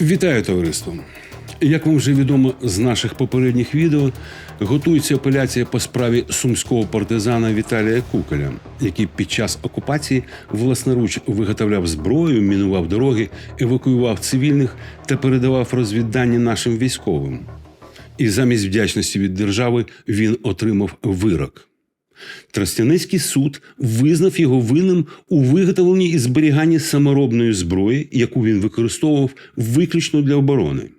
Вітаю товариство! Як вам вже відомо з наших попередніх відео, готується апеляція по справі сумського партизана Віталія Куколя, який під час окупації власноруч виготовляв зброю, мінував дороги, евакуював цивільних та передавав розвіддані нашим військовим. І замість вдячності від держави він отримав вирок. Тростяницький суд визнав його винним у виготовленні і зберіганні саморобної зброї, яку він використовував виключно для оборони.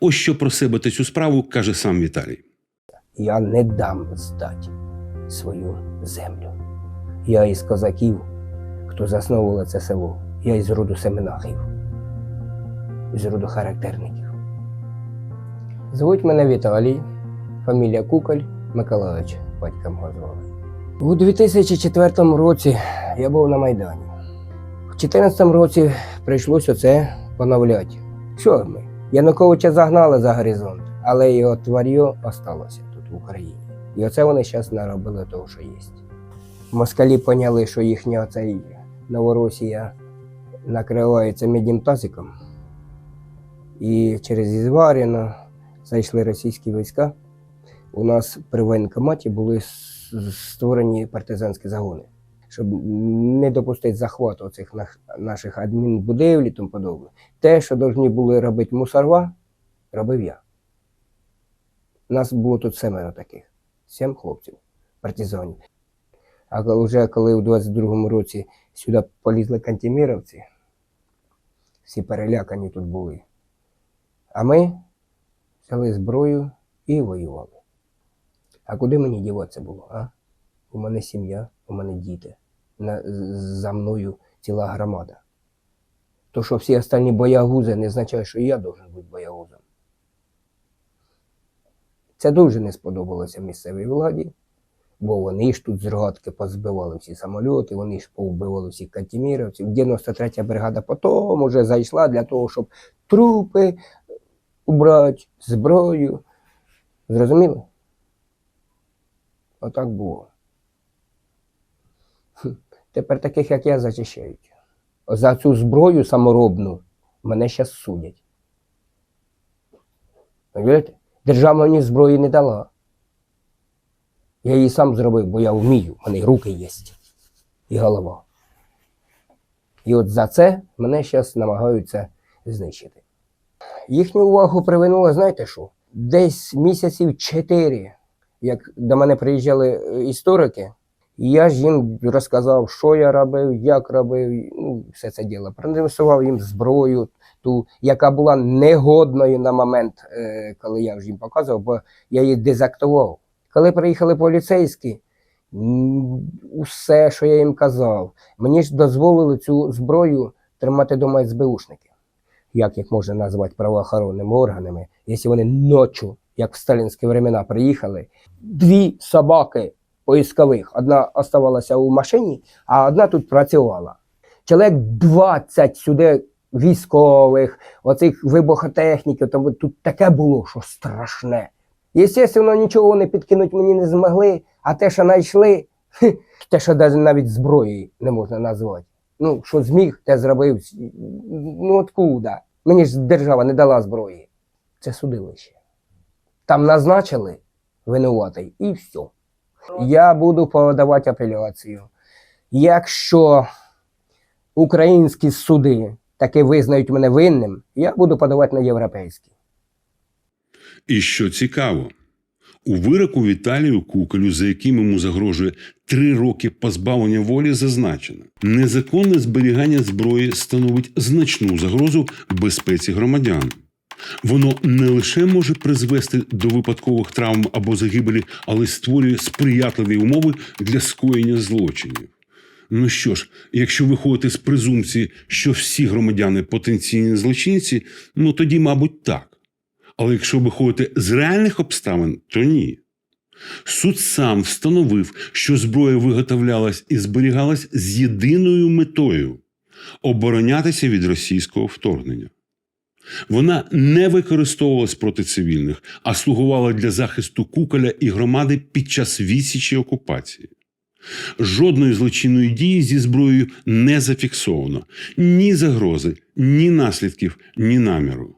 Ось що про себе та цю справу каже сам Віталій. Я не дам здати свою землю. Я із козаків, хто засновував це село. Я із роду семенахів, із роду характерників. Звуть мене Віталій, фамілія Куколь Миколаївич, батька мого звали. У 2004 році я був на Майдані. У 2014 році прийшлося це поновляти. Що ми? Януковича загнали за горизонт, але його твар'ю осталося тут в Україні. І оце вони зараз наробили того, що є. Москалі поняли, що їхня цей Новоросія накривається міднім тазиком. І через Ізваріно зайшли російські війська. У нас при воєнкоматі були створені партизанські загони, щоб не допустити захвату цих наших адмінбудівлі і тому подобне. Те, що повинні були робити мусорва, робив я. Нас було тут семеро таких, сім хлопців, партизанів. А вже коли у 22-му році сюди полізли кантеміровці, всі перелякані тут були. А ми взяли зброю і воювали. А куди мені діватися було? А? У мене сім'я, у мене діти. На, за мною ціла громада. То, що всі останні боягузи, не означає, що я должен бути боягузом. Це дуже не сподобалося місцевій владі, бо вони ж тут з рогатки позбивали всі самольоти, вони ж повбивали всіх кантеміровців. 93-я бригада потім уже зайшла для того, щоб трупи убрати, зброю. Зрозуміли? Отак було. Тепер таких, як я, зачищають. За цю зброю саморобну мене зараз судять. Розумієте? Держава мені зброї не дала. Я її сам зробив, бо я вмію, в мене руки є. І голова. І от за це мене зараз намагаються знищити. Їхню увагу привернуло, знаєте що? Десь місяців чотири, як до мене приїжджали е, історики, і я ж їм розказав, що я робив, як робив, ну, все це діло. Продемонстрував їм зброю, ту, яка була негодною на момент, е, коли я вже їм показував, бо я її дезактував. Коли приїхали поліцейські, усе, що я їм казав, мені ж дозволили цю зброю тримати дома СБУшники. Як їх можна назвати правоохоронними органами, якщо вони ночі, як в сталінські времена, приїхали, дві собаки поискових. Одна оставалася у машині, а одна тут працювала. Чоловік 20 сюди військових, оцих вибухотехніків, тому тут таке було, що страшне. Єстественно, нічого вони підкинути мені не змогли, а те, що знайшли, те, що навіть зброєю не можна назвати. Ну, що зміг, те зробив. Ну, откуда? Мені ж держава не дала зброї. Це судилище. Там назначили винуватий і все. Я буду подавати апеляцію. Якщо українські суди таки визнають мене винним, я буду подавати на європейські. І що цікаво, у вироку Віталію Куколю, за яким йому загрожує три роки позбавлення волі, зазначено, незаконне зберігання зброї становить значну загрозу безпеці громадян. Воно не лише може призвести до випадкових травм або загибелі, але й створює сприятливі умови для скоєння злочинів. Ну що ж, якщо виходити з презумпції, що всі громадяни потенційні злочинці, ну тоді, мабуть, так. Але якщо виходити з реальних обставин, то ні. Суд сам встановив, що зброя виготовлялась і зберігалась з єдиною метою оборонятися від російського вторгнення. Вона не використовувалась проти цивільних, а слугувала для захисту куколя і громади під час відсічі окупації. Жодної злочинної дії зі зброєю не зафіксовано ні загрози, ні наслідків, ні наміру.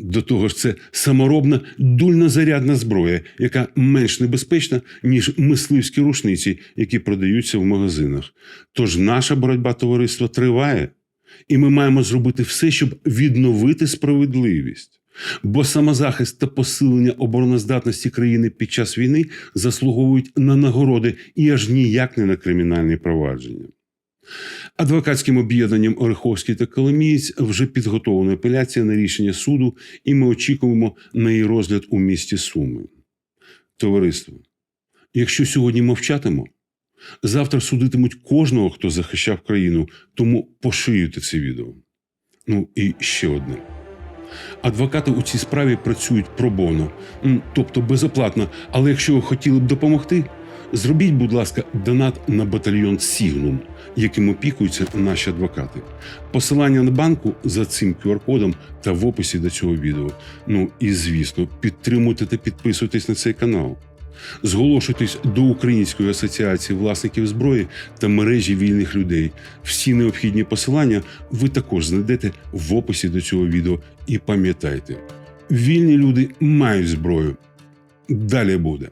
До того ж, це саморобна дульнозарядна зброя, яка менш небезпечна, ніж мисливські рушниці, які продаються в магазинах. Тож наша боротьба товариства триває, і ми маємо зробити все, щоб відновити справедливість. Бо самозахист та посилення обороноздатності країни під час війни заслуговують на нагороди і аж ніяк не на кримінальні провадження. Адвокатським об'єднанням Ореховський та Коломієць вже підготовлена апеляція на рішення суду, і ми очікуємо на її розгляд у місті Суми. Товариство, якщо сьогодні мовчатимо, завтра судитимуть кожного, хто захищав країну, тому поширюйте це відео. Ну і ще одне. Адвокати у цій справі працюють пробоно, тобто безоплатно. Але якщо ви хотіли б допомогти, зробіть, будь ласка, донат на батальйон Сігнум, яким опікуються наші адвокати. Посилання на банку за цим QR-кодом та в описі до цього відео. Ну і звісно, підтримуйте та підписуйтесь на цей канал. Зголошуйтесь до Української асоціації власників зброї та мережі вільних людей. Всі необхідні посилання ви також знайдете в описі до цього відео. І пам'ятайте, вільні люди мають зброю. Далі буде.